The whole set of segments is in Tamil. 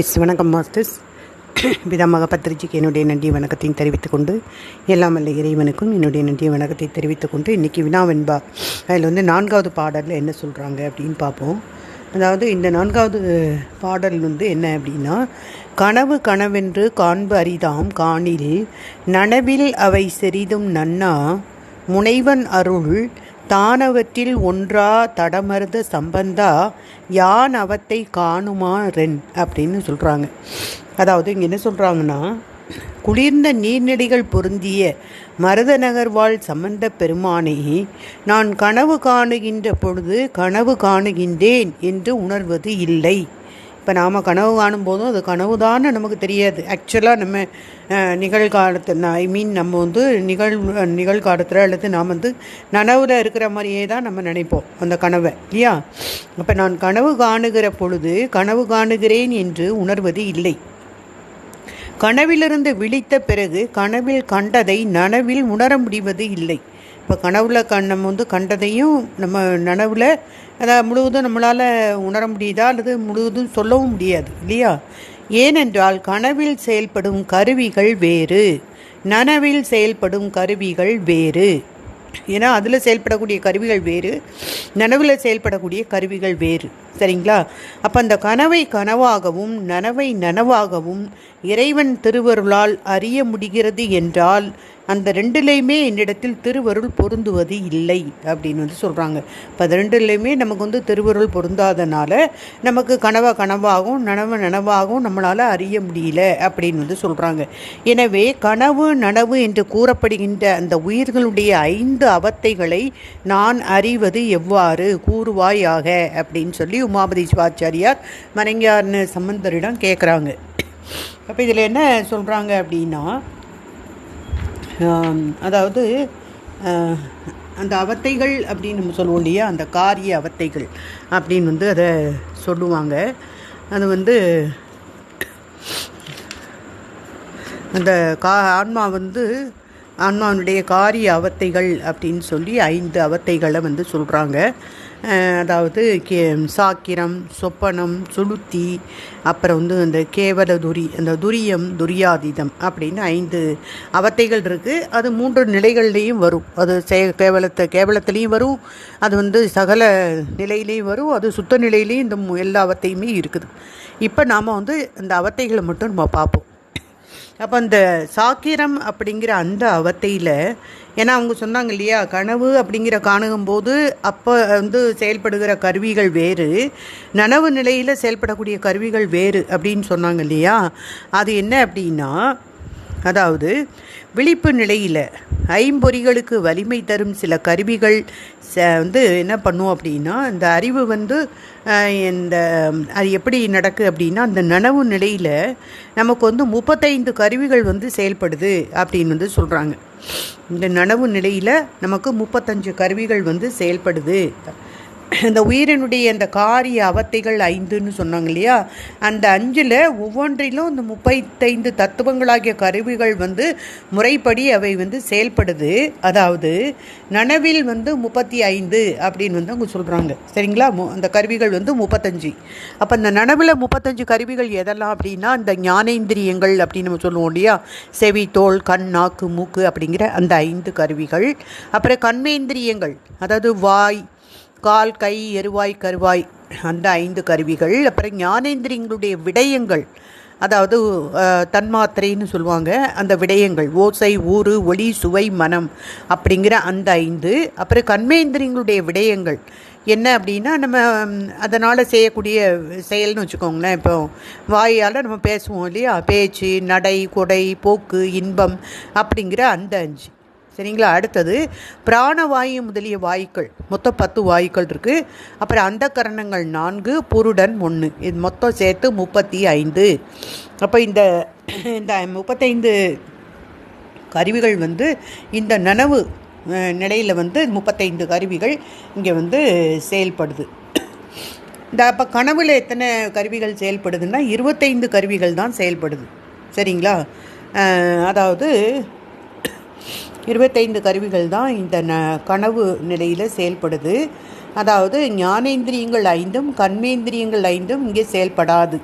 எஸ் வணக்கம் மாஸ்டர்ஸ். விதமாக பத்திரிகைக்கு என்னுடைய நன்றிய வணக்கத்தையும் தெரிவித்துக் கொண்டு எல்லாம் வல்ல இறைவனுக்கும் என்னுடைய நன்றிய வணக்கத்தை தெரிவித்துக் கொண்டு இன்றைக்கி வினாவென்பா அதில் வந்து நான்காவது பாடலில் என்ன சொல்கிறாங்க அப்படின்னு பார்ப்போம். அதாவது இந்த நான்காவது பாடல் வந்து என்ன அப்படின்னா கனவு கனவென்று காண்பு அரிதாம் காணில் நனவில் அவை செறிதும் நன்னா முனைவன் அருள் தானவற்றில் ஒன்றா தடமருத சம்பந்தா யான் அவத்தை காணுமா ரென்? அப்படின்னு சொல்கிறாங்க அதாவது இங்கே என்ன சொல்கிறாங்கன்னா குளிர்ந்த நீர்நிலைகள் பொருந்திய மருத நகர்வாழ் சம்பந்த பெருமானை நான் கனவு காணுகின்ற பொழுது கனவு காணுகின்றேன் என்று உணர்வது இல்லை. இப்போ நாம் கனவு காணும் போதும் அது கனவு தான் நமக்கு தெரியாது. ஆக்சுவலாக நம்ம நிகழ்காலத்து ஐ மீன் நம்ம வந்து நிகழ் நிகழ்காலத்தில் அல்லது நாம் வந்து நனவில் இருக்கிற மாதிரியே தான் நம்ம நினைப்போம் அந்த கனவை இல்லையா? அப்போ நான் கனவு காணுகிற பொழுது கனவு காணுகிறேன் என்று உணர்வது இல்லை. கனவிலிருந்து விழித்த பிறகு கனவில் கண்டதை நனவில் உணர முடிவது இல்லை. இப்போ கனவுல கண் நம்ம வந்து கண்டதையும் நம்ம நனவில் அதை முழுவதும் நம்மளால் உணர முடியுதா? அல்லது முழுவதும் சொல்லவும் முடியாது இல்லையா? ஏனென்றால் கனவில் செயல்படும் கருவிகள் வேறு நனவில் செயல்படும் கருவிகள் வேறு. ஏன்னா அதில் செயல்படக்கூடிய கருவிகள் வேறு நனவில் செயல்படக்கூடிய கருவிகள் வேறு சரிங்களா? அப்போ அந்த கனவை கனவாகவும் நனவை நனவாகவும் இறைவன் திருவருளால் அறிய முடிகிறது என்றால் அந்த ரெண்டுலேயுமே என்னிடத்தில் திருவருள் பொருந்துவது இல்லை அப்படின்னு வந்து சொல்கிறாங்க இப்போ அது ரெண்டுலேயுமே நமக்கு வந்து திருவருள் பொருந்தாதனால நமக்கு கனவா கனவாகவும் நனவு நனவாகவும் நம்மளால் அறிய முடியல அப்படின்னு வந்து சொல்கிறாங்க எனவே கனவு நனவு என்று கூறப்படுகின்ற அந்த உயிர்களுடைய ஐந்து அவத்தைகளை நான் அறிவது எவ்வாறு? கூறுவாயாக அப்படின்னு சொல்லி உமாபதி சிவாச்சாரியார் மறைஞார்னு சம்பந்தரிடம் கேட்குறாங்க அப்போ இதில் என்ன சொல்கிறாங்க அப்படின்னா அதாவது அந்த அவத்தைகள் அப்படின்னு நம்ம சொல்லுவோம் இல்லையா? அந்த காரிய அவத்தைகள் அப்படின்னு வந்து அதை சொல்லுவாங்க. அது வந்து அந்த கா ஆன்மா வந்து ஆன்மாவினுடைய காரிய அவத்தைகள் அப்படின்னு சொல்லி ஐந்து அவத்தைகளை வந்து சொல்கிறாங்க அதாவது கே சாக்கிரம் சொப்பனம் சுளுத்தி அப்புறம் வந்து அந்த கேவல துரி அந்த துரியம் துரியாதீதம் அப்படின்னு ஐந்து அவத்தைகள் இருக்குது அது மூன்று நிலைகள்லேயும் வரும். அது சே கேவலத்தை கேவலத்துலேயும் வரும். அது வந்து சகல நிலையிலையும் வரும். அது சுத்த நிலையிலையும் இந்த மு- எல்லா அவத்தையுமே இருக்குது. இப்போ நாம் வந்து இந்த அவத்தைகளை மட்டும் நம்ம பார்ப்போம். அப்போ அந்த சாக்கிரம் அப்படிங்கிற அந்த அவத்தையில் ஏன்னா அவங்க சொன்னாங்க இல்லையா கனவு அப்படிங்கிற காணுகும்போது அப்போ வந்து செயல்படுகிற கருவிகள் வேறு நனவு நிலையில் செயல்படக்கூடிய கருவிகள் வேறு அப்படின்னு சொன்னாங்க இல்லையா? அது என்ன அப்படின்னா அதாவது விழிப்பு நிலையில் ஐம்பொறிகளுக்கு வலிமை தரும் சில கருவிகள் வந்து என்ன பண்ணும் அப்படின்னா இந்த அறிவு வந்து இந்த அது எப்படி நடக்கு அப்படின்னா அந்த நனவு நிலையில் நமக்கு வந்து முப்பத்தைந்து கருவிகள் வந்து செயல்படுது அப்படின்னு வந்து சொல்கிறாங்க இந்த நனவு நிலையில் நமக்கு முப்பத்தஞ்சு கருவிகள் வந்து செயல்படுது. இந்த உயிரினுடைய அந்த காரிய அவத்தைகள் ஐந்துன்னு சொன்னாங்க இல்லையா? அந்த அஞ்சில் ஒவ்வொன்றிலும் இந்த முப்பத்தைந்து தத்துவங்களாகிய கருவிகள் வந்து முறைப்படி அவை வந்து செயல்படுது. அதாவது நனவில் வந்து முப்பத்தி ஐந்து அப்படின்னு வந்து அவங்க சொல்கிறாங்க சரிங்களா? மு- அந்த கருவிகள் வந்து முப்பத்தஞ்சு. அப்போ இந்த நனவில் முப்பத்தஞ்சு கருவிகள் எதெல்லாம் அப்படின்னா இந்த ஞானேந்திரியங்கள் அப்படின்னு நம்ம சொல்லுவோம் இல்லையா? செவி தோல் கண் நாக்கு மூக்கு அப்படிங்கிற அந்த ஐந்து கருவிகள். அப்புறம் கண்மேந்திரியங்கள். அதாவது வாய் கால் கை எருவாய் கருவாய் அந்த ஐந்து கருவிகள் அப்புறம் ஞானேந்திரியங்களுடைய விடயங்கள் அதாவது தன்மாத்திரைன்னு சொல்லுவாங்க அந்த விடயங்கள் ஓசை ஊறு ஒளி சுவை மனம் அப்படிங்கிற அந்த ஐந்து அப்புறம் கண்மேந்திரியங்களுடைய விடயங்கள். என்ன அப்படின்னா நம்ம அதனால் செய்யக்கூடிய செயல்னு வச்சுக்கோங்களேன் இப்போ வாயால் நம்ம பேசுவோம் இல்லையா? பேச்சு நடை கொடை போக்கு இன்பம் அப்படிங்கிற அந்த அஞ்சு. சரிங்களா? அடுத்தது பிராணவாயு முதலிய வாயுக்கள். மொத்தம் பத்து வாயுக்கள் இருக்குது அப்புறம் அந்த கரணங்கள் நான்கு புருடன் ஒன்று இது மொத்தம் சேர்த்து முப்பத்தி ஐந்து. அப்போ இந்த இந்த முப்பத்தைந்து கருவிகள் வந்து இந்த நனவு நிலையில் வந்து முப்பத்தைந்து கருவிகள் இங்கே வந்து செயல்படுது. இந்த அப்போ கனவில் எத்தனை கருவிகள் செயல்படுதுன்னா இருபத்தைந்து கருவிகள் தான் செயல்படுது. சரிங்களா? அதாவது இருபத்தைந்து கருவிகள் தான் இந்த ந கனவு நிலையில் செயல்படுது. அதாவது ஞானேந்திரியங்கள் ஐந்தும் கண்மேந்திரியங்கள் ஐந்தும் இங்கே செயல்படாது.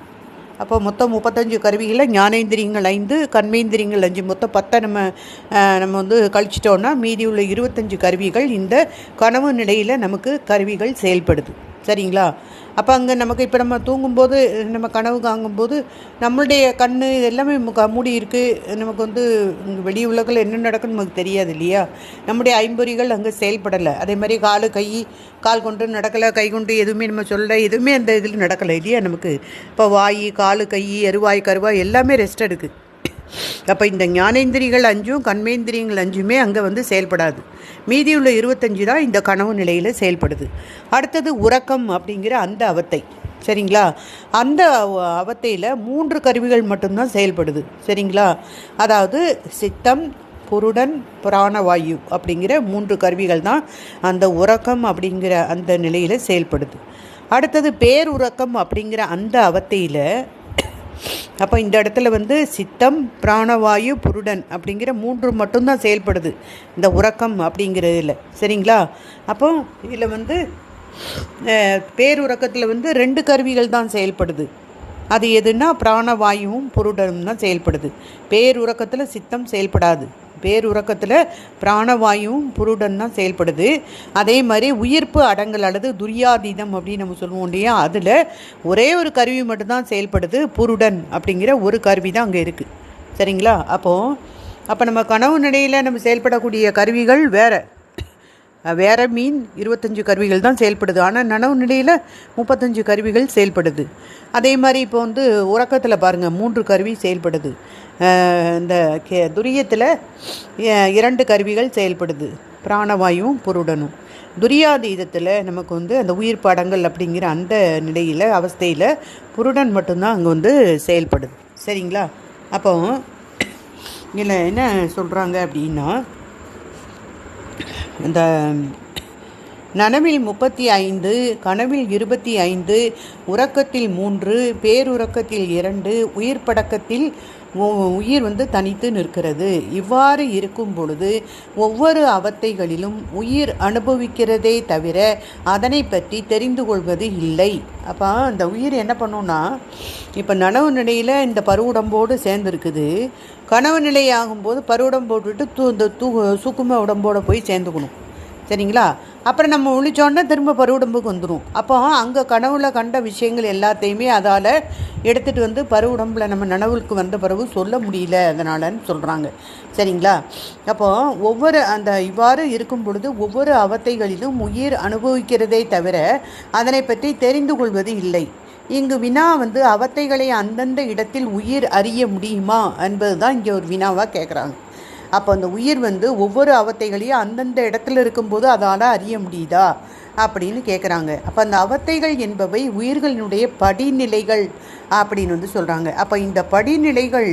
அப்போ மொத்தம் முப்பத்தஞ்சு கருவிகளில் ஞானேந்திரியங்கள் ஐந்து கண்மேந்திரியங்கள் அஞ்சு. மொத்தம் பத்தை நம்ம நம்ம வந்து கழிச்சிட்டோன்னா மீதி உள்ள இருபத்தஞ்சு கருவிகள் இந்த கனவு நிலையில் நமக்கு கருவிகள் செயல்படுது. சரிங்களா? அப்போ அங்கே நமக்கு இப்போ நம்ம தூங்கும்போது நம்ம கனவு காங்கும்போது நம்மளுடைய கண் எல்லாமே மூடி இருக்குது நமக்கு வந்து வெளி உலகில் என்ன நடக்குன்னு நமக்கு தெரியாது இல்லையா? நம்முடைய ஐம்பொறிகள் அங்கே செயல்படலை. அதே மாதிரி காலு கை கால் கொண்டு நடக்கலை கை கொண்டு எதுவுமே நம்ம சொல்ல எதுவுமே அந்த இதில் நடக்கலை இல்லையா நமக்கு? இப்போ வாய் காலு கை எருவாய் கருவாய் எல்லாமே ரெஸ்ட் எடுக்குது அப்போ இந்த ஞானேந்திரிகள் அஞ்சும் கண்மேந்திரியங்கள் அஞ்சுமே அங்கே வந்து செயல்படாது. மீதியுள்ள இருபத்தஞ்சு தான் இந்த கனவு நிலையில் செயல்படுது. அடுத்தது உறக்கம் அப்படிங்கிற அந்த அவத்தை. சரிங்களா? அந்த அவத்தையில் மூன்று கருவிகள் மட்டும்தான் செயல்படுது. சரிங்களா? அதாவது சித்தம் புருடன் பிராணவாயு அப்படிங்கிற மூன்று கருவிகள் தான் அந்த உறக்கம் அப்படிங்கிற அந்த நிலையில் செயல்படுது. அடுத்தது பேருறக்கம் அப்படிங்கிற அந்த அவத்தையில் அப்போ இந்த இடத்துல வந்து சித்தம் பிராணவாயு புருடன் அப்படிங்கிற மூன்று மட்டும்தான் செயல்படுது. இந்த உறக்கம் அப்படிங்கிறதுல சரிங்களா? அப்போ இதில் வந்து பேருறக்கத்தில் வந்து ரெண்டு கருவிகள் தான் செயல்படுது. அது எதுனா பிராணவாயுவும் புருடனும் தான் செயல்படுது. பேருறக்கத்தில் சித்தம் செயல்படாது. பேருறக்கத்தில் பிராணவாயுவும் புருடன் தான் செயல்படுது. அதே மாதிரி உயிர்ப்பு அடங்கல் அல்லது துரியாதீதம் அப்படின்னு நம்ம சொல்லுவோம் இல்லையா? அதில் ஒரே ஒரு கருவி மட்டும்தான் செயல்படுது புருடன் அப்படிங்கிற ஒரு கருவி தான் அங்கே இருக்குது சரிங்களா? அப்போது அப்போ நம்ம கனவு நிலையில் நம்ம செயல்படக்கூடிய கருவிகள் வேறு. வேறு வேற மீன் இருபத்தஞ்சு கருவிகள் தான் செயல்படுது. ஆனால் நனவு நிலையில் முப்பத்தஞ்சு கருவிகள் செயல்படுது. அதே மாதிரி இப்போ வந்து உறக்கத்தில் பாருங்கள் மூன்று கருவி செயல்படுது. இந்த கே துரியத்தில் இரண்டு கருவிகள் செயல்படுது. பிராணவாயும் புருடனும். துரியாதீதத்தில் நமக்கு வந்து அந்த உயிர் படங்கள் அப்படிங்கிற அந்த நிலையில் அவஸ்தையில் புருடன் மட்டும்தான் அங்கே வந்து செயல்படுது. சரிங்களா? அப்போ இதில் என்ன சொல்கிறாங்க அப்படின்னா இந்த நனவில் முப்பத்தி ஐந்து கனவில் இருபத்தி ஐந்து உறக்கத்தில் மூன்று பேருறக்கத்தில் இரண்டு உயிர் படக்கத்தில் உயிர் வந்து தனித்து நிற்கிறது. இவ்வாறு இருக்கும் பொழுது ஒவ்வொரு அவத்தைகளிலும் உயிர் அனுபவிக்கிறதே தவிர அதனை பற்றி தெரிந்து கொள்வது இல்லை. அப்போ அந்த உயிர் என்ன பண்ணும்னா இப்போ நனவு நிலையில் இந்த பருவுடம்போடு சேர்ந்துருக்குது. கனவு நிலை ஆகும்போது பருவுடம்போட்டுட்டு தூ இந்த தூ சுக்கும உடம்போடு போய் சேர்ந்துக்கணும். சரிங்களா? அப்புறம் நம்ம ஒழிச்சோன்னா திரும்ப பருவுடம்புக்கு வந்துடும் அப்போ அங்கே கனவுல கண்ட விஷயங்கள் எல்லாத்தையுமே அதால் எடுத்துகிட்டு வந்து பருவுடம்பில் நம்ம நனவுக்கு வந்த பிறகு சொல்ல முடியல அதனாலன்னு சொல்கிறாங்க சரிங்களா? அப்போ ஒவ்வொரு அந்த இவ்வாறு இருக்கும் பொழுது ஒவ்வொரு அவத்தைகளிலும் உயிர் அனுபவிக்கிறதே தவிர அதனை பற்றி தெரிந்து கொள்வது இல்லை. இங்கு வினா வந்து அவத்தைகளை அந்தந்த இடத்தில் உயிர் அறிய முடியுமா என்பது தான் இங்கே ஒரு வினாவாக கேட்குறாங்க அப்போ அந்த உயிர் வந்து ஒவ்வொரு அவத்தைகளையும் அந்தந்த இடத்துல இருக்கும்போது அதால் அறிய முடியுதா? அப்படின்னு கேட்குறாங்க அப்போ அந்த அவத்தைகள் என்பவை உயிர்களினுடைய படிநிலைகள் அப்படின்னு வந்து சொல்கிறாங்க அப்போ இந்த படிநிலைகள்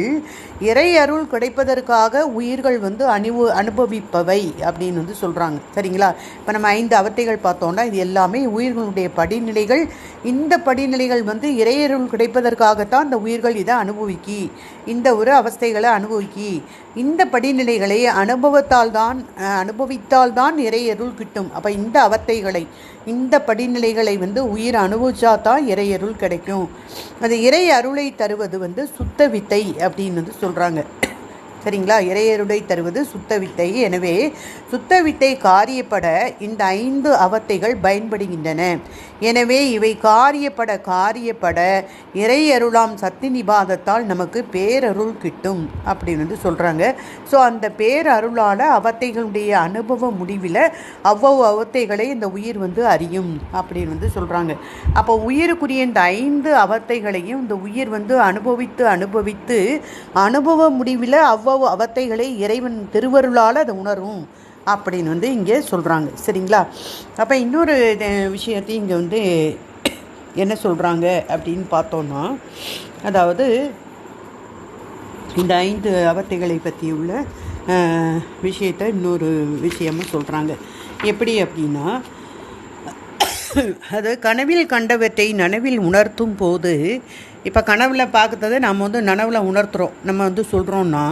இறை அருள் கிடைப்பதற்காக உயிர்கள் வந்து அணிவு அனுபவிப்பவை அப்படின்னு வந்து சொல்கிறாங்க சரிங்களா? இப்போ நம்ம ஐந்து அவத்தைகள் பார்த்தோம்னா இது எல்லாமே உயிர்களுடைய படிநிலைகள். இந்த படிநிலைகள் வந்து இறையருள் கிடைப்பதற்காகத்தான் இந்த உயிர்கள் இதை அனுபவிக்கி இந்த ஒரு அவஸ்தைகளை அனுபவிக்கி. இந்த படிநிலைகளை அனுபவத்தால் தான் அனுபவித்தால் தான் இறையருள் கிட்டும். அப்போ இந்த அவத்தைகளை இந்த படிநிலைகளை வந்து உயிர் அனுபவிச்சா தான் இறையருள் கிடைக்கும். அது இறை அருளை தருவது வந்து சுத்த வித்தை அப்படின்னு வந்து சொல்கிறாங்க சரிங்களா? இறையருடை தருவது சுத்த வித்தை. எனவே சுத்த வித்தை காரியப்பட இந்த ஐந்து அவத்தைகள் பயன்படுகின்றன. எனவே இவை காரியப்பட காரியப்பட இறையருளாம் சக்தி நிபாதத்தால் நமக்கு பேரருள் கிட்டும் அப்படின்னு வந்து சொல்கிறாங்க ஸோ அந்த பேரருளால் அவத்தைகளுடைய அனுபவ முடிவில் அவ்வளவு அவத்தைகளை இந்த உயிர் வந்து அறியும் அப்படின்னு வந்து சொல்கிறாங்க அப்போ உயிருக்குரிய இந்த ஐந்து அவத்தைகளையும் இந்த உயிர் வந்து அனுபவித்து அனுபவித்து அனுபவ முடிவில் அவ்வளவு அவத்தைகளை இறைவன் திருவருளால் அதை உணரும் அப்படின்னு வந்து இங்கே சொல்கிறாங்க சரிங்களா? அப்போ இன்னொரு விஷயத்தையும் இங்கே வந்து என்ன சொல்கிறாங்க அப்படின்னு பார்த்தோன்னா அதாவது இந்த ஐந்து அவத்தைகளை பற்றி உள்ள விஷயத்தை இன்னொரு விஷயமும் சொல்கிறாங்க எப்படி அப்படின்னா அது கனவில் கண்டவற்றை நனவில் உணர்த்தும் போது இப்போ கனவில் பார்க்குறத நம்ம வந்து நனவில் உணர்த்துறோம். நம்ம வந்து சொல்கிறோம்னா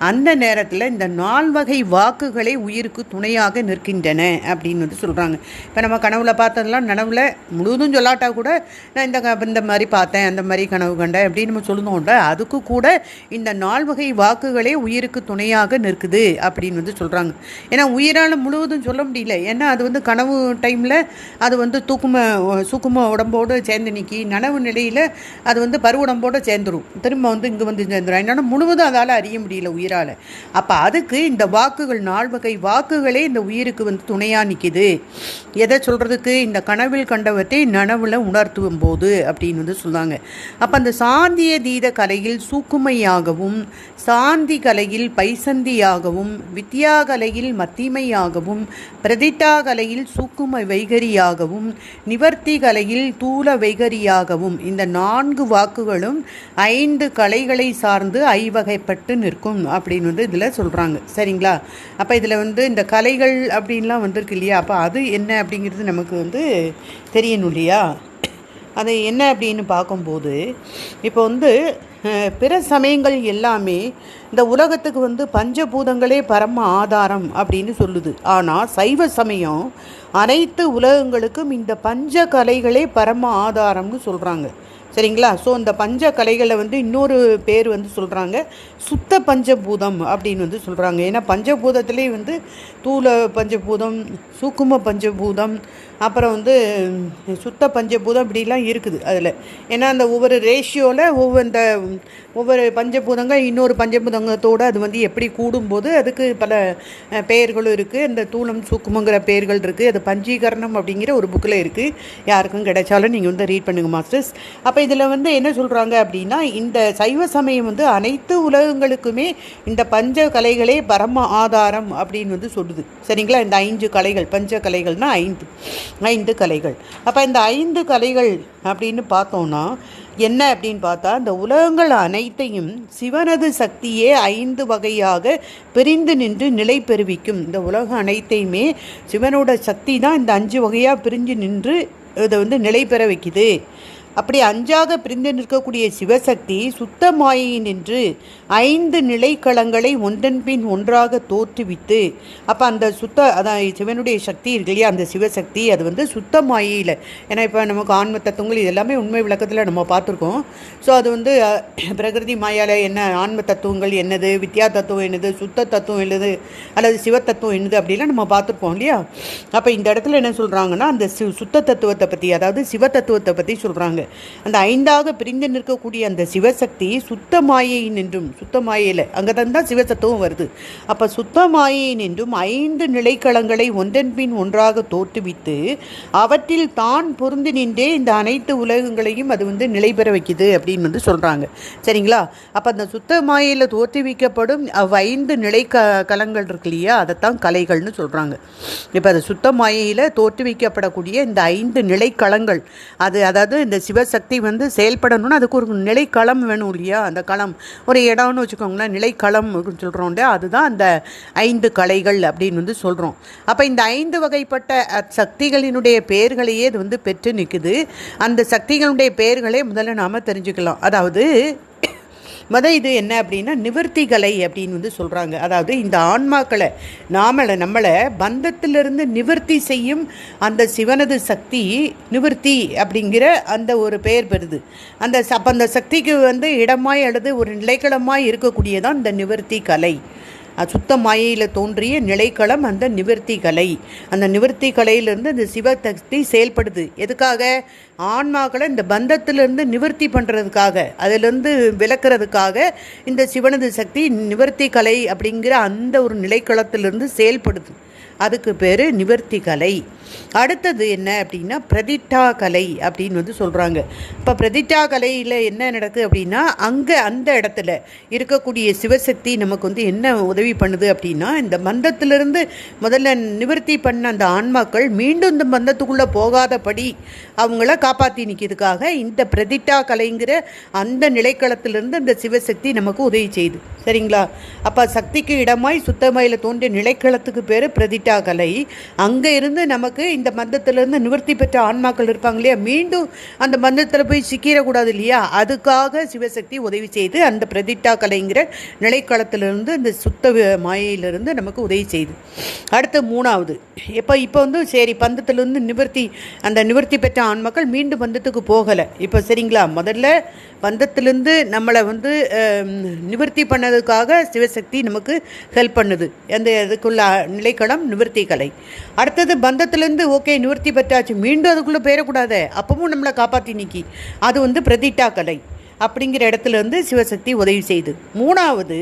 அந்த நேரத்தில் இந்த நால்வகை வாக்குகளை உயிருக்கு துணையாக நிற்கின்றன அப்படின்னு வந்து சொல்கிறாங்க இப்போ நம்ம கனவில் பார்த்ததெல்லாம் நனவில் முழுவதும் சொல்லாட்டா கூட நான் இந்த க- இந்த மாதிரி பார்த்தேன் அந்த மாதிரி கனவு கண்டேன் அப்படின்னு நம்ம சொல்லுதோம்ல அதுக்கு கூட இந்த நால்வகை வாக்குகளே உயிருக்கு துணையாக நிற்குது அப்படின்னு வந்து சொல்கிறாங்க ஏன்னா உயிரால் முழுவதும் சொல்ல முடியல. ஏன்னா அது வந்து கனவு டைமில் அது வந்து தூக்கும சுக்கும உடம்போடு சேர்ந்து நிற்கி நனவு நிலையில் அது வந்து பருவடம்போட சேர்ந்துடும் திரும்ப வந்து இங்கே வந்து சேர்ந்துடும் என்னென்னா முழுவதும் அதால் அறிய முடியல உயிரால். அப்போ அதுக்கு இந்த வாக்குகள் நால்வகை வாக்குகளே இந்த உயிருக்கு வந்து துணையாக நிற்கிது எதை சொல்கிறதுக்கு இந்த கனவில் கண்டவத்தை நனவில் உணர்த்தும் போது அப்படின்னு வந்து சொல்லுவாங்க அப்போ அந்த சாந்திய தீத கலையில் சூக்குமையாகவும் சாந்தி கலையில் பைசந்தியாகவும் வித்யா கலையில் மத்திமையாகவும் பிரதிட்டா கலையில் சூக்கும வைகரியாகவும் நிவர்த்தி கலையில் தூல வைகரியாகவும் இந்த நான்கு வாக்குகளும் ஐந்து கலைகளை சார்ந்து ஐவகைப்பட்டு நிற்கும் அப்படின்னு வந்து இதில் சொல்கிறாங்க சரிங்களா? அப்போ இதில் வந்து இந்த கலைகள் அப்படின்லாம் வந்திருக்கு இல்லையா? அப்போ அது என்ன அப்படிங்கிறது நமக்கு வந்து தெரியணும் இல்லையா? அது என்ன அப்படின்னு பார்க்கும்போது இப்போ வந்து பிற சமயங்கள் எல்லாமே இந்த உலகத்துக்கு வந்து பஞ்சபூதங்களே பரம ஆதாரம் அப்படின்னு சொல்லுது. ஆனால் சைவ சமயம் அனைத்து உலகங்களுக்கும் இந்த பஞ்ச கலைகளே பரம ஆதாரம்னு சொல்கிறாங்க சரிங்களா? ஸோ இந்த பஞ்ச கலைகளை வந்து இன்னொரு பேர் வந்து சொல்கிறாங்க சுத்த பஞ்சபூதம் அப்படின்னு வந்து சொல்கிறாங்க ஏன்னா பஞ்சபூதத்துலேயே வந்து தூள பஞ்சபூதம் சூக்கும பஞ்சபூதம் அப்புறம் வந்து சுத்த பஞ்சபூதம் இப்படிலாம் இருக்குது அதில். ஏன்னா அந்த ஒவ்வொரு ரேஷியோவில் ஒவ்வொரு இந்த ஒவ்வொரு பஞ்சபூதங்கள் இன்னொரு பஞ்சபூதங்கத்தோடு அது வந்து எப்படி கூடும்போது அதுக்கு பல பெயர்களும் இருக்குது இந்த தூளம் சூக்குமங்கிற பெயர்கள் இருக்குது அது பஞ்சீகரணம் அப்படிங்கிற ஒரு புக்கில் இருக்குது யாருக்கும் கிடைச்சாலும் நீங்கள் வந்து ரீட் பண்ணுங்கள் மாஸ்டர்ஸ் அப்போ இதில் வந்து என்ன சொல்கிறாங்க அப்படின்னா இந்த சைவ சமயம் வந்து அனைத்து உலகங்களுக்குமே இந்த பஞ்ச கலைகளே பரம ஆதாரம் அப்படின்னு வந்து சொல்லுது. சரிங்களா? இந்த ஐந்து கலைகள் பஞ்ச கலைகள்னால் ஐந்து ஐந்து கலைகள். அப்போ இந்த ஐந்து கலைகள் அப்படின்னு பார்த்தோம்னா என்ன அப்படின்னு பார்த்தா இந்த உலகங்கள் அனைத்தையும் சிவனது சக்தியே ஐந்து வகையாக பிரிந்து நின்று நிலை பெறுவிக்கும். இந்த உலகம் அனைத்தையுமே சிவனோட சக்தி தான் இந்த அஞ்சு வகையாக பிரிஞ்சு நின்று இதை வந்து நிலை பெற வைக்குது. அப்படி அஞ்சாக பிரிந்து நிற்கக்கூடிய சிவசக்தி சுத்த மாயை நின்று ஐந்து நிலைக்களங்களை ஒன்றன் பின் ஒன்றாக தோற்றுவித்து அப்போ அந்த சுத்த அதான் சிவனுடைய சக்தி இருக்கு இல்லையா அந்த சிவசக்தி அது வந்து சுத்த மாயையில் ஏன்னா இப்போ நமக்கு ஆன்ம தத்துவங்கள் இது எல்லாமே உண்மை விளக்கத்தில் நம்ம பார்த்துருக்கோம். ஸோ அது வந்து பிரகிருதி மாயால் என்ன ஆன்ம தத்துவங்கள் என்னது வித்யா தத்துவம் என்னது சுத்த தத்துவம் என்னது அல்லது சிவ தத்துவம் என்னது அப்படிலாம் நம்ம பார்த்துருப்போம் இல்லையா? அப்போ இந்த இடத்துல என்ன சொல்கிறாங்கன்னா அந்த சு சுத்த தத்துவத்தை பற்றி அதாவது சிவ தத்துவத்தை பற்றி சொல்கிறாங்க அந்த ஐந்தாக பிரிந்து நிற்கக்கூடிய அந்த சிவசக்தி சுத்த மாயை நின்றும் சுத்த மாயையில் அங்கே தான் தான் சிவசத்துவம் வருது. அப்போ சுத்த மாயை நின்றும் ஐந்து நிலைக்களங்களை ஒன்றன்பின் ஒன்றாக தோற்றுவித்து அவற்றில் தான் பொருந்து நின்றே இந்த அனைத்து உலகங்களையும் அது வந்து நிலை பெற வைக்குது அப்படின்னு வந்து சொல்கிறாங்க சரிங்களா? அப்போ அந்த சுத்த மாயையில் தோற்றுவிக்கப்படும் அவ் ஐந்து நிலை க கலங்கள் இருக்கு இல்லையா? அதைத்தான் கலைகள்னு சொல்கிறாங்க இப்போ அது சுத்த மாயையில் தோற்றுவிக்கப்படக்கூடிய இந்த ஐந்து நிலைக்களங்கள். அது அதாவது இந்த சிவசக்தி வந்து செயல்படணும்னா அதுக்கு ஒரு நிலைக்களம் வேணும் இல்லையா? அந்த களம். ஒரு இடம்னு வச்சுக்கோங்களேன் நிலைக்களம் சொல்கிறோம் இல்லையா? அதுதான் அந்த ஐந்து கலைகள் அப்படின்னு வந்து சொல்கிறோம் அப்போ இந்த ஐந்து வகைப்பட்ட சக்திகளினுடைய பெயர்களையே இது வந்து பெற்று நிற்குது அந்த சக்திகளுடைய பெயர்களே முதல்ல நாம் தெரிஞ்சுக்கலாம். அதாவது மதம் இது என்ன அப்படின்னா நிவர்த்திகலை அப்படின்னு வந்து சொல்கிறாங்க அதாவது இந்த ஆன்மாக்களை நாமளை நம்மளை பந்தத்திலிருந்து நிவர்த்தி செய்யும் அந்த சிவனது சக்தி நிவர்த்தி அப்படிங்கிற அந்த ஒரு பெயர் பெறுது. அந்த ச- அந்த சக்திக்கு வந்து இடமாய் அல்லது ஒரு நிலைக்களமாய் இருக்கக்கூடியதான் இந்த நிவர்த்தி கலை. சுத்த மாயையில் தோன்றிய நிலைக்களம் அந்த நிவர்த்தி கலை. அந்த நிவர்த்தி கலையிலிருந்து இந்த சிவசக்தி செயல்படுது. எதுக்காக? ஆன்மாக்களை இந்த பந்தத்திலிருந்து நிவர்த்தி பண்ணுறதுக்காக அதிலிருந்து விளக்குறதுக்காக இந்த சிவனது சக்தி நிவர்த்தி கலை அப்படிங்கிற அந்த ஒரு நிலைக்களத்திலிருந்து செயல்படுது. அதுக்கு பேர் நிவர்த்தி கலை அடுத்தது என்ன அப்படின்னா பிரதிட்டா கலை அப்படின்னு வந்து சொல்கிறாங்க இப்போ பிரதிட்டா கலையில் என்ன நடக்குது அப்படின்னா அங்கே அந்த இடத்துல இருக்கக்கூடிய சிவசக்தி நமக்கு வந்து என்ன உதவி பண்ணுது அப்படின்னா இந்த மந்தத்திலிருந்து முதல்ல நிவர்த்தி பண்ண அந்த ஆன்மாக்கள் மீண்டும் இந்த மந்தத்துக்குள்ளே போகாதபடி அவங்கள காப்பாற்றி நிற்கிறதுக்காக இந்த பிரதிட்டா கலைங்கிற அந்த நிலைக்களத்திலிருந்து அந்த சிவசக்தி நமக்கு உதவி செய்யுது சரிங்களா? அப்போ சக்திக்கு இடமாய் சுத்தமாயில் தோன்றிய நிலைக்களத்துக்கு பேர் பிரதிட்டா பிரதிட்டா கலை அங்கே இருந்து நமக்கு இந்த மந்தத்திலிருந்து நிவர்த்தி பெற்ற ஆன்மாக்கள் இருப்பாங்க இல்லையா? மீண்டும் அந்த மந்தத்தில் போய் சிக்கிடக்கூடாது இல்லையா? அதுக்காக சிவசக்தி உதவி செய்து அந்த பிரதிட்டா கலைங்கிற நிலைக்களத்திலிருந்து இந்த சுத்த மாயையிலிருந்து நமக்கு உதவி செய்யுது அடுத்து மூணாவது. இப்போ இப்போ வந்து சரி பந்தத்திலிருந்து நிவர்த்தி அந்த நிவர்த்தி பெற்ற ஆன்மாக்கள் மீண்டும் பந்தத்துக்கு போகலை. இப்போ சரிங்களா? முதல்ல பந்தத்திலிருந்து நம்மளை வந்து நிவர்த்தி பண்ணதுக்காக சிவசக்தி நமக்கு ஹெல்ப் பண்ணுது. அந்த இதுக்குள்ள நிலைக்களம் நிவர்த்திகளை. அடுத்தது பந்தத்துலேருந்து ஓகே நிவர்த்தி பெற்றாச்சு. மீண்டும் அதுக்குள்ளே போயிடக்கூடாது. அப்பவும் நம்மளை காப்பாற்றி நிற்கி அது வந்து பிரதிட்டா கலை. அப்படிங்கிற இடத்துலேருந்து சிவசக்தி உதவி செய்து. மூணாவது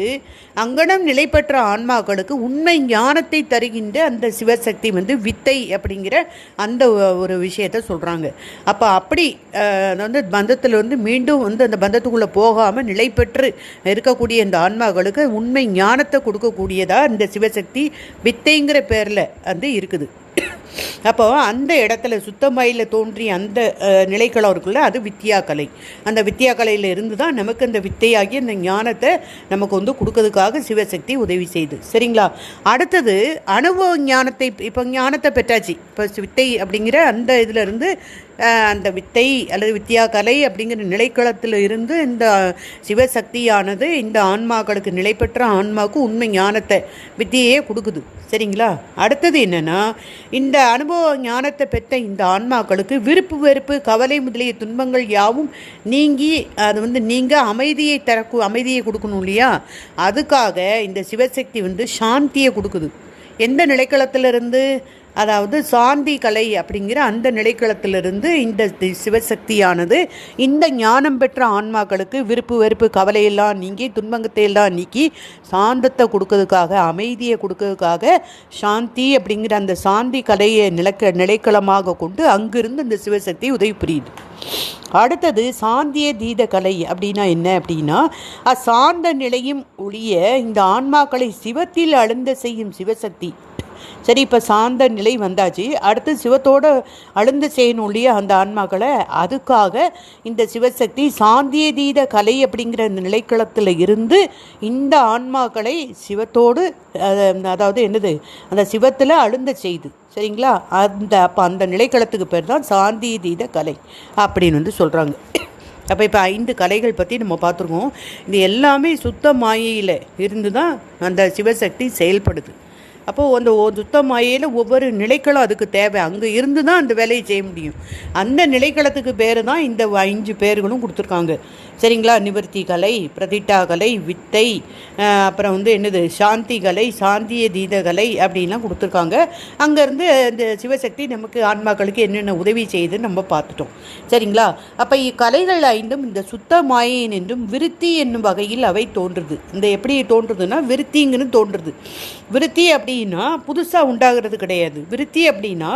அங்கனம் நிலை பெற்ற ஆன்மாக்களுக்கு உண்மை ஞானத்தை தருகின்ற அந்த சிவசக்தி வந்து வித்தை அப்படிங்கிற அந்த ஒரு விஷயத்த சொல்கிறாங்க அப்போ அப்படி அது வந்து பந்தத்தில் வந்து மீண்டும் வந்து அந்த பந்தத்துக்குள்ளே போகாமல் நிலை பெற்று இருக்கக்கூடிய இந்த ஆன்மாக்களுக்கு உண்மை ஞானத்தை கொடுக்கக்கூடியதாக இந்த சிவசக்தி வித்தைங்கிற பேரில் வந்து இருக்குது. அப்போது அந்த இடத்துல சுத்தமாயில் தோன்றிய அந்த அஹ், நிலைக்களம் இருக்குல்ல அது வித்யாக்கலை அந்த வித்யாக்கலையில் இருந்து தான் நமக்கு அந்த வித்தையாகி அந்த ஞானத்தை நமக்கு வந்து கொடுக்கறதுக்காக சிவசக்தி உதவி செய்யுது சரிங்களா? அடுத்தது அனுபவ ஞானத்தை இப்போ ஞானத்தை பெற்றாச்சு. இப்போ வித்தை அப்படிங்கிற அந்த இதிலிருந்து அந்த வித்தை அல்லது வித்யாக்கலை அப்படிங்கிற நிலைக்களத்தில் இருந்து இந்த சிவசக்தியானது இந்த ஆன்மாக்களுக்கு நிலை பெற்ற ஆன்மாவுக்கு உண்மை ஞானத்தை வித்தியையே கொடுக்குது. சரிங்களா? அடுத்தது என்னென்னா இந்த அனுபவ ஞானத்தை பெற்ற இந்த ஆன்மாக்களுக்கு விருப்பு வெறுப்பு கவலை முதலிய துன்பங்கள் யாவும் நீங்கி அது வந்து நீங்கள் அமைதியை தரக்கு அமைதியை கொடுக்கணும் இல்லையா? அதுக்காக இந்த சிவசக்தி வந்து சாந்தியை கொடுக்குது. எந்த நிலைக்களத்திலிருந்து? அதாவது சாந்தி கலை அப்படிங்கிற அந்த நிலைக்களத்திலிருந்து இந்த தி- சிவசக்தியானது இந்த ஞானம் பெற்ற ஆன்மாக்களுக்கு விருப்பு வெறுப்பு கவலையெல்லாம் நீங்கி துன்பங்கத்தை எல்லாம் நீக்கி சாந்தத்தை கொடுக்கறதுக்காக அமைதியை கொடுக்கறதுக்காக சாந்தி அப்படிங்கிற அந்த சாந்தி கலையை நிலக்க நிலைக்களமாக கொண்டு அங்கிருந்து இந்த சிவசக்தி உதவி புரியுது. அடுத்தது சாந்திய தீத கலை அப்படின்னா என்ன அப்படின்னா அசாந்த நிலையும் ஒழிய இந்த ஆன்மாக்களை சிவத்தில் அழுந்த செய்யும் சிவசக்தி. சரி இப்போ சாந்த நிலை வந்தாச்சு. அடுத்து சிவத்தோடு அழுந்த செய்யணும் இல்லையா அந்த ஆன்மாக்களை அதுக்காக இந்த சிவசக்தி சாந்தியதீத கலை அப்படிங்கிற அந்த நிலைக்களத்தில் இருந்து இந்த ஆன்மாக்களை சிவத்தோடு அதாவது என்னது அந்த சிவத்தில் அழுந்த செய்து. சரிங்களா? அந்த அப்போ அந்த நிலைக்களத்துக்கு பேர் தான் சாந்தியதீத கலை அப்படின்னு வந்து சொல்கிறாங்க அப்போ இப்போ ஐந்து கலைகள் பற்றி நம்ம பார்த்துருக்கோம். இது எல்லாமே சுத்த மாயையில் இருந்து தான் அந்த சிவசக்தி செயல்படுது. அப்போது அந்த ஒ- சுத்த மாயையில் ஒவ்வொரு நிலைக்களும் அதுக்கு தேவை. அங்கே இருந்து தான் அந்த வேலையை செய்ய முடியும். அந்த நிலைக்களத்துக்கு பேர் தான் இந்த அஞ்சு பேர்களும் கொடுத்துருக்காங்க. சரிங்களா? நிவர்த்தி கலை பிரதிட்டா கலை வித்தை அப்புறம் வந்து என்னது? சாந்தி கலை சாந்திய தீதகலை அப்படின்லாம் கொடுத்துருக்காங்க. அங்கேருந்து இந்த சிவசக்தி நமக்கு ஆன்மாக்களுக்கு என்னென்ன உதவி செய்யுதுன்னு நம்ம பார்த்துட்டோம். சரிங்களா? அப்போ இக்கலைகள் ஐந்தும் இந்த சுத்த மாயின் என்றும் விருத்தி என்னும் வகையில் அவை தோன்றுது. இந்த எப்படி தோன்றுதுன்னா விருத்திங்கன்னு தோன்றுது. விருத்தி அப்படின்னா புதுசாக உண்டாகிறது கிடையாது. விருத்தி அப்படின்னா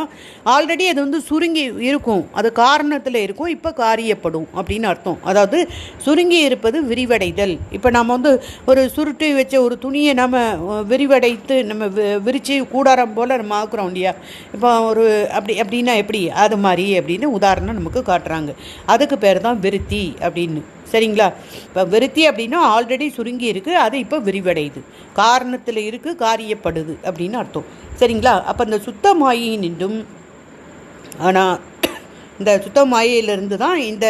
ஆல்ரெடி அது வந்து சுருங்கி இருக்கும். அது காரணத்தில் இருக்கும். இப்போ காரியப்படும் அப்படின்னு அர்த்தம். அதாவது சுருங்கி இருப்பது விரிவடைதல். இப்போ நம்ம வந்து ஒரு சுருட்டி வச்ச ஒரு துணியை நம்ம விரிவடைத்து நம்ம வி- கூடாரம் போல் நம்ம ஆக்குறோம் இல்லையா? இப்போ ஒரு அப்படி அப்படின்னா எப்படி? அது மாதிரி அப்படின்னு உதாரணம் நமக்கு காட்டுறாங்க. அதுக்கு பேர் தான் விருத்தி அப்படின்னு. சரிங்களா? இப்போ விருத்தி அப்படின்னா ஆல்ரெடி சுருங்கி இருக்குது அது இப்போ விரிவடையுது. காரணத்தில் இருக்குது காரியப்படுது அப்படின்னு அர்த்தம். சரிங்களா? அப்போ இந்த சுத்த நின்றும். ஆனால் இந்த சுத்த மாயையிலிருந்து தான் இந்த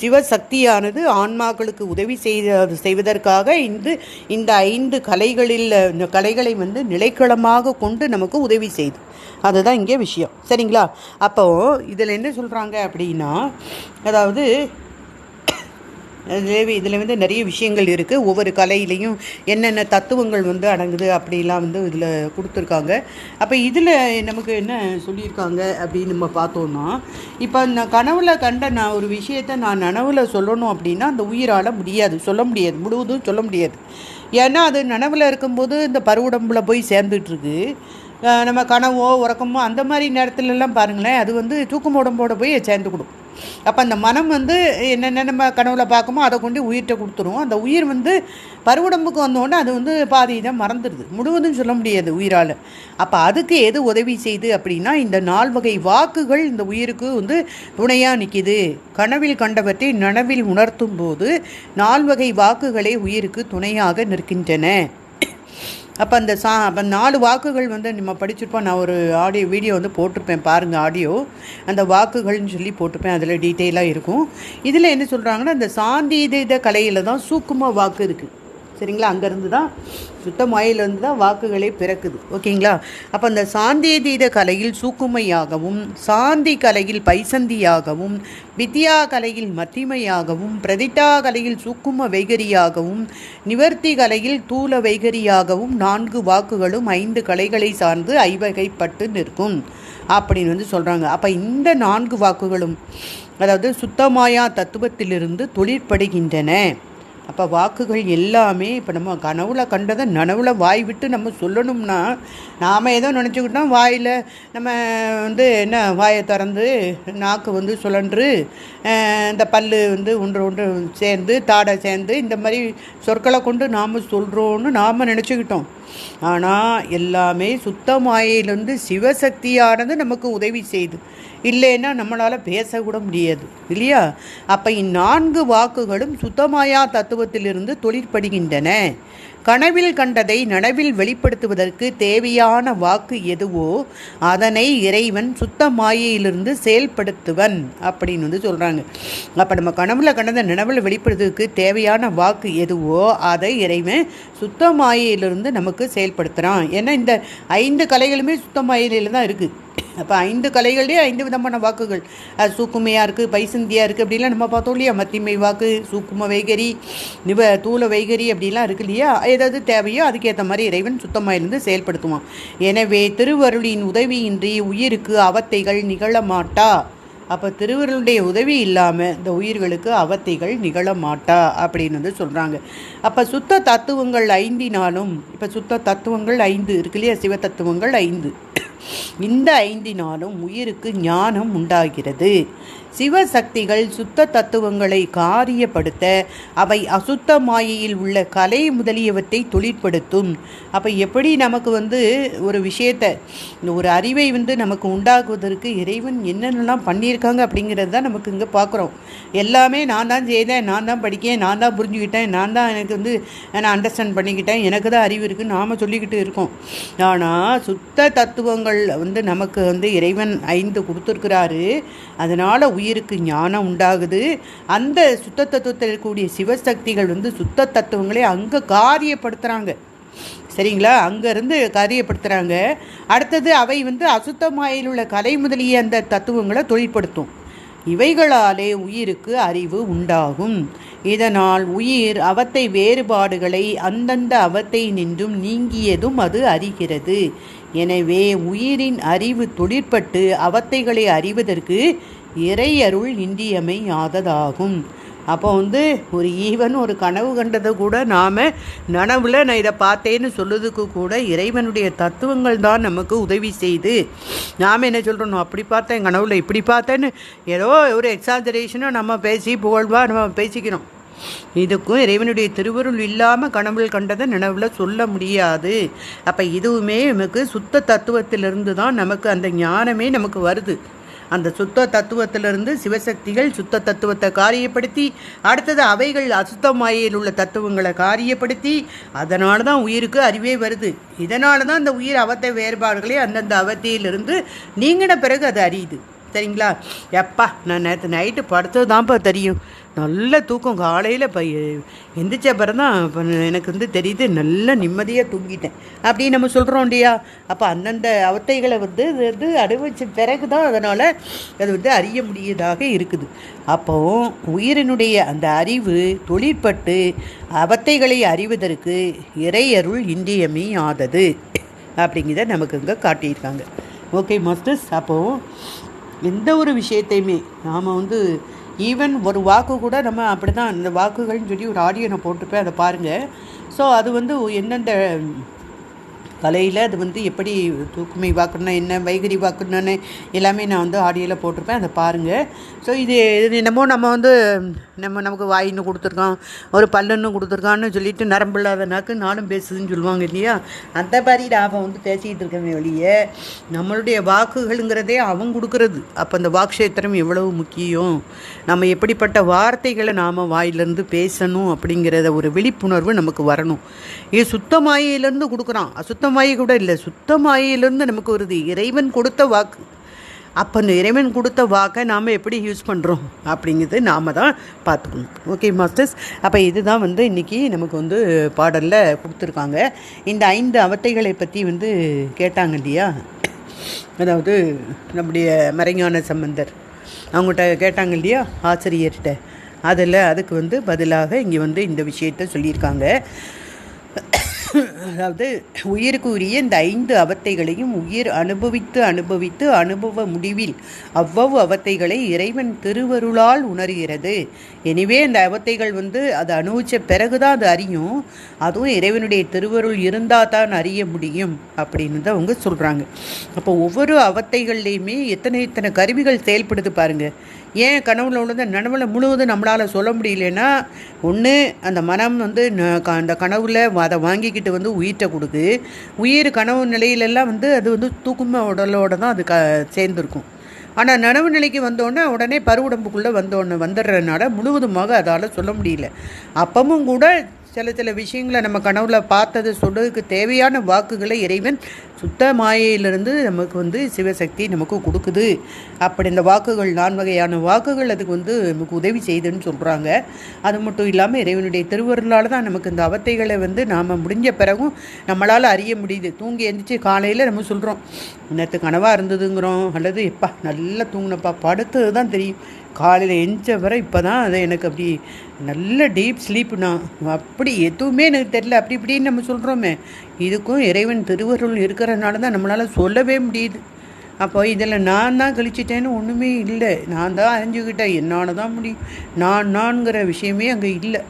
சிவசக்தியானது ஆன்மாக்களுக்கு உதவி செய்த செய்வதற்காக இந்த இந்த ஐந்து கலைகளில் இந்த கலைகளை வந்து நிலைக்களமாக கொண்டு நமக்கு உதவி செய்து. அதுதான் இங்கே விஷயம். சரிங்களா? அப்போது இதில் என்ன சொல்கிறாங்க அப்படின்னா அதாவது அதில் இதில் வந்து நிறைய விஷயங்கள் இருக்குது ஒவ்வொரு கலையிலையும் என்னென்ன தத்துவங்கள் வந்து அடங்குது அப்படிலாம் வந்து இதில் கொடுத்துருக்காங்க. அப்போ இதில் நமக்கு என்ன சொல்லியிருக்காங்க அப்படின்னு நம்ம பார்த்தோன்னா இப்போ நான் கனவுல கண்ட நான் ஒரு விஷயத்தை நான் நனவில் சொல்லணும் அப்படின்னா அந்த உயிரால் முடியாது. சொல்ல முடியாது. முழுவதும் சொல்ல முடியாது. ஏன்னா அது நனவில் இருக்கும்போது இந்த பருவுடம்புல போய் சேர்ந்துட்டுருக்கு. நம்ம கனவோ உறக்கமோ அந்த மாதிரி நேரத்துலலாம் பாருங்களேன் அது வந்து தூக்கம் உடம்போட போய் சேர்ந்துக்கிடும் அப்போ அந்த மனம் வந்து என்னென்ன நம்ம கனவுல பார்க்குமோ அதை கொண்டு உயிர்கிட்ட கொடுத்துரும். அந்த உயிர் வந்து பருவடம்புக்கு வந்தோடனே அது வந்து பாதி இதை மறந்துடுது. முழுவதும் சொல்ல முடியாது உயிரால். அப்போ அதுக்கு எது உதவி செய்து அப்படின்னா இந்த நால் வகை வாக்குகள் இந்த உயிருக்கு வந்து துணையாக நிற்கிது கனவில் கண்டவற்றை நனவில் உணர்த்தும் போது நால் வகை வாக்குகளே உயிருக்கு துணையாக நிற்கின்றன. அப்போ அந்த சா அப்போ நாலு வாக்குகள் வந்து நம்ம படிச்சிருப்போம். நான் ஒரு ஆடியோ வீடியோ வந்து போட்டிருப்பேன். பாருங்கள் ஆடியோ அந்த வாக்குகள்னு சொல்லி போட்டிருப்பேன். அதில் டீட்டெயிலாக இருக்கும். இதில் என்ன சொல்கிறாங்கன்னா அந்த சாந்தீத கலையில் தான் சூக்கும வாக்கு இருக்குது சரிங்களா? அங்கேருந்து தான் சுத்த மாயிலிருந்து தான் வாக்குகளே பிறக்குது. ஓகேங்களா? அப்போ அந்த சாந்தேதீத கலையில் சூக்குமையாகவும் சாந்தி கலையில் பைசந்தியாகவும் வித்யா கலையில் மத்திமையாகவும் பிரதிட்டா கலையில் சூக்கும வைகரியாகவும் நிவர்த்தி கலையில் தூல வைகரியாகவும் நான்கு வாக்குகளும் ஐந்து கலைகளை சார்ந்து ஐவகைப்பட்டு நிற்கும். அப்படின்னு வந்து சொல்கிறாங்க அப்போ இந்த நான்கு வாக்குகளும் அதாவது சுத்தமாயா தத்துவத்திலிருந்து தொழிற்படுகின்றன. அப்போ வாக்குகள் எல்லாமே இப்போ நம்ம கனவுல கண்டதை நனவுல வாய் விட்டு நம்ம சொல்லணும்னா நாம் ஏதோ நினச்சிக்கிட்டோம் வாயில் நம்ம வந்து என்ன வாயை திறந்து நாக்கு வந்து சுழன்று இந்த பல் வந்து ஒன்று ஒன்று சேர்ந்து தாடை சேர்ந்து இந்த மாதிரி சொற்களை கொண்டு நாம் சொல்கிறோன்னு நாம் நினச்சிக்கிட்டோம். ஆனால் எல்லாமே சுத்தமாயிலிருந்து சிவசக்தியானது நமக்கு உதவி செய்து. இல்லைன்னா நம்மளால் பேசக்கூட முடியாது. இல்லையா? அப்போ இந்நான்கு வாக்குகளும் சுத்தமாயா தத்துவத்திலிருந்து தொழிற்படுகின்றன. கனவில் கண்டதை நனவில் வெளிப்படுத்துவதற்கு தேவையான வாக்கு எதுவோ அதனை இறைவன் சுத்த மாயையிலிருந்து செயல்படுத்துவன் அப்படின்னு வந்து சொல்கிறாங்க அப்போ நம்ம கனவில் கண்டதை நனவில் வெளிப்படுத்துவதற்கு தேவையான வாக்கு எதுவோ அதை இறைவன் சுத்த மாயையிலிருந்து நமக்கு செயல்படுத்துகிறான் ஏன்னா இந்த ஐந்து கலைகளுமே சுத்த தான் இருக்குது அப்போ ஐந்து கலைகள்லேயே ஐந்து விதமான வாக்குகள். அது சூக்குமையாக இருக்குது பைசந்தியாக இருக்குது அப்படிலாம் நம்ம பார்த்தோம் இல்லையா? மத்திமை வாக்கு சூக்கும வைகரி நிவ தூள வைகரி அப்படிலாம் இருக்கு இல்லையா? ஏதாவது தேவையோ அதுக்கேற்ற மாதிரி இறைவன் சுத்தமாயிலிருந்து செயல்படுத்துவான். எனவே திருவருளின் உதவியின்றி உயிருக்கு அவத்தைகள் நிகழமாட்டா அப்போ திருவருளுடைய உதவி இல்லாமல் இந்த உயிர்களுக்கு அவத்தைகள் நிகழமாட்டா அப்படின்னு வந்து சொல்கிறாங்க அப்போ சுத்த தத்துவங்கள் ஐந்தினாலும் இப்போ சுத்த தத்துவங்கள் ஐந்து இருக்கு இல்லையா? சிவ தத்துவங்கள் ஐந்து. இந்த ஐந்தினாலும் உயிருக்கு ஞானம் உண்டாகிறது. சிவசக்திகள் சுத்த தத்துவங்களை காரியப்படுத்த அவை அசுத்த மாயையில் உள்ள கலை முதலியவற்றை தொழிற்படுத்தும். அப்போ எப்படி நமக்கு வந்து ஒரு விஷயத்தை ஒரு அறிவை வந்து நமக்கு உண்டாக்குவதற்கு இறைவன் என்னென்னலாம் பண்ணியிருக்காங்க அப்படிங்கிறது தான் நமக்கு இங்கே பார்க்குறோம் எல்லாமே நான் தான் செய்தேன் நான் தான் படிக்கேன் நான் தான் புரிஞ்சுக்கிட்டேன் நான் தான் எனக்கு வந்து நான் அண்டர்ஸ்டாண்ட் பண்ணிக்கிட்டேன் எனக்கு தான் அறிவு இருக்குன்னு நாம் சொல்லிக்கிட்டு இருக்கோம். ஆனால் சுத்த தத்துவங்கள் வந்து நமக்கு வந்து இறைவன் ஐந்து கொடுத்துருக்கிறாரு. அதனால் உயிருக்கு ஞானம் உண்டாகுது. அந்த சுத்த தத்துவத்தில் இருக்கக்கூடிய சிவசக்திகள் வந்து சுத்த தத்துவங்களை அங்கே காரியப்படுத்துகிறாங்க சரிங்களா? அங்கேருந்து காரியப்படுத்துகிறாங்க அடுத்தது அவை வந்து அசுத்தமாயில் உள்ள கலை முதலிய அந்த தத்துவங்களை தொழிற்படுத்தும் இவைகளாலே உயிருக்கு அறிவு உண்டாகும். இதனால் உயிர் அவத்தை வேறுபாடுகளை அந்தந்த அவத்தை நின்றும் நீங்கியதும் அது அறிகிறது. எனவே உயிரின் அறிவு தொழிற்பட்டு அவத்தைகளை அறிவதற்கு இறையருள் இன்றியமையாததாகும். அப்போ வந்து ஒரு ஈவன் ஒரு கனவு கண்டதை கூட நாம் நனவில் நான் இதை பார்த்தேன்னு சொல்லுறதுக்கு கூட இறைவனுடைய தத்துவங்கள் தான் நமக்கு உதவி செய்து. நாம் என்ன சொல்கிறோம் அப்படி பார்த்தேன் கனவுல இப்படி பார்த்தேன்னு ஏதோ ஒரு எக்ஸாஜரேஷனும் நம்ம பேசி புகழ்வாக நம்ம பேசிக்கிறோம். இதுக்கும் இறைவனுடைய திருவருள் இல்லாமல் கனவுள் கண்டதை நினைவில் சொல்ல முடியாது. அப்போ இதுவுமே நமக்கு சுத்த தத்துவத்திலிருந்து தான் நமக்கு அந்த ஞானமே நமக்கு வருது. அந்த சுத்த தத்துவத்திலிருந்து சிவசக்திகள் சுத்த தத்துவத்தை காரியப்படுத்தி அடுத்தது அவைகள் அசுத்தமாயில் உள்ள தத்துவங்களை காரியப்படுத்தி அதனால தான் உயிருக்கு அறிவே வருது. இதனால தான் அந்த உயிர் அவத்தை வேறுபாடுகளே அந்தந்த அவத்தையிலிருந்து நீங்கின பிறகு அது அறியுது. சரிங்களா? எப்பா நான் நேற்று நைட்டு படுத்தது தான்ப்பா தெரியும். நல்ல தூக்கம். காலையில் இப்போ எந்திரிச்ச பிறகு தான் இப்போ எனக்கு வந்து தெரியுது நல்ல நிம்மதியாக தூங்கிட்டேன். அப்படி நம்ம சொல்கிறோம் இல்லையா? அப்போ அந்தந்த அவத்தைகளை வந்து இது வந்து அனுபவிச்ச பிறகு தான் அதனால் அது வந்து அறிய முடியதாக இருக்குது. அப்போ உயிரினுடைய அந்த அறிவு தொழிற்பட்டு அவத்தைகளை அறிவதற்கு இறையருள் இன்றியமையாதது அப்படிங்கிறத நமக்கு இங்கே காட்டியிருக்காங்க. ஓகே மாஸ்டர்ஸ் அப்போது எந்த ஒரு விஷயத்தையுமே நாம் வந்து ஈவன் ஒரு வாக்கு கூட நம்ம அப்படி தான் இந்த வாக்குகள்னு சொல்லி ஒரு ஆடியோ நான் போட்டுப்பேன் அதை பாருங்கள் ஸோ அது வந்து எந்தெந்த கலையில் அது வந்து எப்படி தூக்குமை வாக்குன்னா என்ன வைகரி வாக்குன்னு எல்லாமே நான் வந்து ஆடியோவில் போட்டிருப்பேன் அதை பாருங்கள் ஸோ இது இது என்னமோ நம்ம வந்து நம்ம நமக்கு வாயின்னு கொடுத்துருக்கான் ஒரு பல்லுன்னு கொடுத்துருக்கான்னு சொல்லிட்டு நரம்பில்லாத நாக்கு நானும் பேசுதுன்னு சொல்லுவாங்க இல்லையா? அந்த மாதிரி லாபம் வந்து பேசிக்கிட்டு இருக்கவே வெளியே நம்மளுடைய வாக்குகளுங்கிறதே அவன் கொடுக்கறது. அப்போ அந்த வாக்ஷேத்திரம் எவ்வளவு முக்கியம்? நம்ம எப்படிப்பட்ட வார்த்தைகளை நாம் வாயிலிருந்து பேசணும் அப்படிங்கிறத ஒரு விழிப்புணர்வு நமக்கு வரணும். இது சுத்தமாயிலேருந்து கொடுக்குறான். அசுத்தமாயி கூட இல்லை சுத்தமாயிலேருந்து நமக்கு வருது. இறைவன் கொடுத்த வாக்கு. அப்போ அந்த இறைவன் கொடுத்த வாக்கை நாம் எப்படி யூஸ் பண்ணுறோம் அப்படிங்கிறது நாம் தான் பார்த்துக்கணும். ஓகே மாஸ்டர்ஸ் அப்போ இதுதான் வந்து இன்றைக்கி நமக்கு வந்து பாடலில் கொடுத்துருக்காங்க. இந்த ஐந்து அவத்தைகளை பற்றி வந்து கேட்டாங்க இல்லையா? அதாவது நம்முடைய மறைஞான சம்பந்தர். அவங்ககிட்ட கேட்டாங்க இல்லையா? ஆசிரியர்கிட்ட. அதில் அதுக்கு வந்து பதிலாக இங்கே வந்து இந்த விஷயத்த சொல்லியிருக்காங்க. அதாவது உயிருக்கு உரிய இந்த ஐந்து அவத்தைகளையும் உயிர் அனுபவித்து அனுபவித்து அனுபவ முடிவில் அவ்வளவு அவத்தைகளை இறைவன் திருவருளால் உணர்கிறது. எனவே அந்த அவத்தைகள் வந்து அது அனுபவித்த பிறகுதான் அது அறியும். அதுவும் இறைவனுடைய திருவருள் இருந்தால் தான் அறிய முடியும் அப்படின்னு தான் அவங்க சொல்கிறாங்க அப்போ ஒவ்வொரு அவத்தைகள்லேயுமே எத்தனை எத்தனை கருவிகள் செயல்படுது பாருங்கள் ஏன் கனவுல உள்ளது நனவில் முழுவதும் நம்மளால் சொல்ல முடியலன்னா ஒன்று அந்த மனம் வந்து அந்த கனவுல அதை வாங்கிக்கிட்டு வந்து உயிர்ட்ட கொடுக்கு உயிர் கனவு நிலையிலெல்லாம் வந்து அது வந்து தூக்கும உடலோட தான் அது க சேர்ந்துருக்கும். ஆனால் நனவு நிலைக்கு வந்தோடனே உடனே பருவுடம்புக்குள்ளே வந்தோடனே வந்துடுறதுனால முழுவதுமாக அதால் சொல்ல முடியல. அப்பவும் கூட சில சில விஷயங்களை நம்ம கனவுல பார்த்தது சொல்றதுக்கு தேவையான வாக்குகளை இறைவன் சுத்த மாயையிலிருந்து நமக்கு வந்து சிவசக்தி நமக்கு கொடுக்குது. அப்படி இந்த வாக்குகள் நான் வகையான வாக்குகள் அதுக்கு வந்து நமக்கு உதவி செய்துன்னு சொல்கிறாங்க அது மட்டும் இல்லாமல் இறைவனுடைய திருவருளால் தான் நமக்கு இந்த அவத்தைகளை வந்து நாம் முடிஞ்ச பிறகும் நம்மளால் அறிய முடியுது. தூங்கி எழுந்திரிச்சு காலையில் நம்ம சொல்கிறோம் நேற்று கனவாக இருந்ததுங்கிறோம். அல்லது எப்பா நல்லா தூங்கினப்பா. படுத்தது தான் தெரியும். காலையில் எஞ்ச வரை இப்போ தான் அது எனக்கு அப்படி நல்ல டீப் ஸ்லீப்னா அப்படி எதுவுமே எனக்கு தெரில அப்படி இப்படின்னு நம்ம சொல்கிறோமே இதுக்கும் இறைவன் திருவருள் இருக்கிறதுனால தான் நம்மளால் சொல்லவே முடியுது. அப்போ இதில் நான் தான் கழிச்சிட்டேன்னு ஒன்றுமே இல்லை. நான் தான் அறிஞ்சுக்கிட்டேன். என்னால் தான் முடியும். நான் நான்கிற விஷயமே அங்கே இல்லை.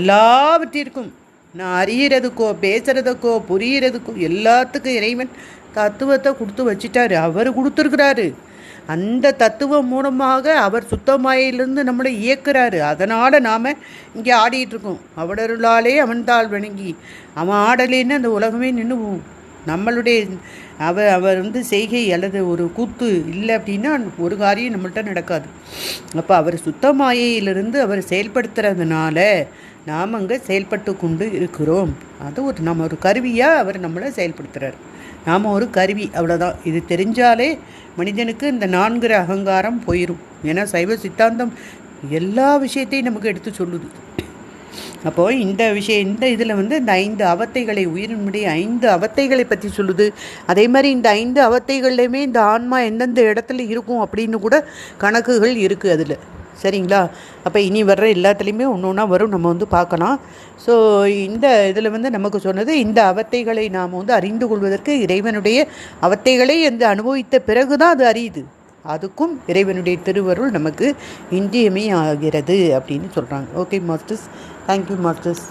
எல்லாவற்றிற்கும் நான் அறியறதுக்கோ பேசுகிறதுக்கோ புரிகிறதுக்கோ எல்லாத்துக்கும் இறைவன் தத்துவத்தை கொடுத்து வச்சிட்டாரு. அவர் கொடுத்துருக்குறாரு. அந்த தத்துவம் மூலமாக அவர் சுத்தமாயிலிருந்து நம்மளை இயக்குறாரு. அதனால் நாம் இங்கே ஆடிட்டுருக்கோம் அவடருளாலே அவன் தாள் வணங்கி அவன் ஆடலேன்னு அந்த உலகமே நின்றுவோம் நம்மளுடைய அவர் அவர் வந்து செய்கை அல்லது ஒரு கூத்து இல்லை அப்படின்னா ஒரு காரியம் நம்மள்கிட்ட நடக்காது. அப்போ அவர் சுத்தமாயிலிருந்து அவர் செயல்படுத்துறதுனால நாம் அங்கே செயல்பட்டு கொண்டு இருக்கிறோம். அது ஒரு நம்ம ஒரு கருவியாக அவர் நம்மளை செயல்படுத்துகிறார் நாம் ஒரு கருவி அவ்வளோதான் இது தெரிஞ்சாலே மனிதனுக்கு இந்த நான்கிற அகங்காரம் போயிடும் ஏன்னா சைவ சித்தாந்தம் எல்லா விஷயத்தையும் நமக்கு எடுத்து சொல்லுது. அப்போது இந்த விஷயம் இந்த இதில் வந்து இந்த ஐந்து அவத்தைகளை உயிரினுடைய ஐந்து அவத்தைகளை பற்றி சொல்லுது. அதே மாதிரி இந்த ஐந்து அவத்தைகள்லையுமே இந்த ஆன்மா எந்தெந்த இடத்துல இருக்கும் அப்படின்னு கூட கணக்குகள் இருக்குது அதில். சரிங்களா? அப்போ இனி வர்ற எல்லாத்துலேயுமே ஒன்று ஒன்றா வரும். நம்ம வந்து பார்க்கலாம். ஸோ இந்த இதில் வந்து நமக்கு சொன்னது இந்த அவத்தைகளை நாம் வந்து அறிந்து கொள்வதற்கு இறைவனுடைய அவத்தைகளை இந்த அனுபவித்த பிறகு தான் அது அறியுது. அதுக்கும் இறைவனுடைய திருவருள் நமக்கு இன்றியமே ஆகிறது அப்படின்னு சொல்கிறாங்க ஓகே மாஸ்டர்ஸ் தேங்க்யூ மாஸ்டர்ஸ்